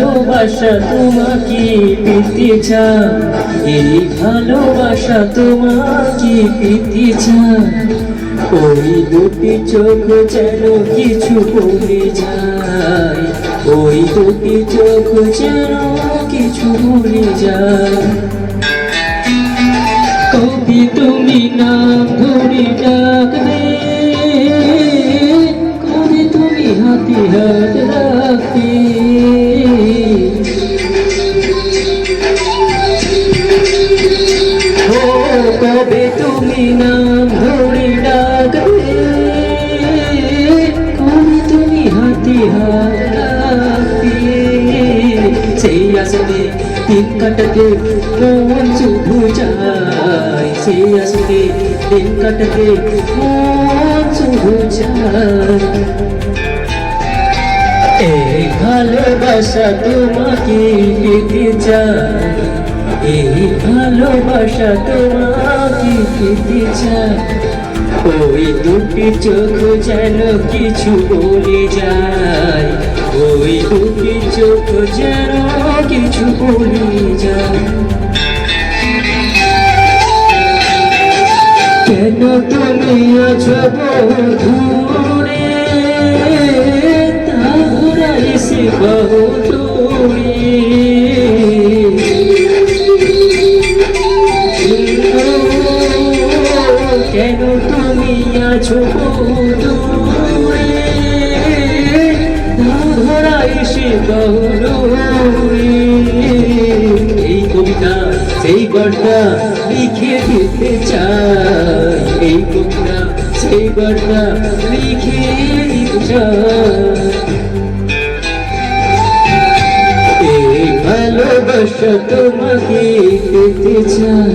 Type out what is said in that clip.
ভালোবাসা তোমাকে পেতে চাই। এই ভালোবাসা তোমাকে পেতে চাই। ওই দুটি চোখ যেন কিছু বলে যায়। ওই দুটি চোখ যেন কিছু বলে যায়। কবি তুমি নাম ধরে ডাকবে সেই আসলে দিন কাটাতে মন সেই আসলে দিন কাটাতে মন শুধু এই ভালোবাসা তোমাকে পেতে চাই এই ভালোবাসা তোমাকে পেতে চাই। ওই দুটি চোখ যেন কিছু বলে যায়। ওই দুটি চোখ যেন কিছু বলে যায়। কেন তুমি আছো বহু দূরে তাহরা এসে বহু কেন তুমি আছো দূরে? এই কবিতা, সেই বার্তা লিখে দিতে চাই। এই কবিতা, সেই বার্তা লিখে দিতে চাই। ভালোবাসা তোমাকে পেতে চাই।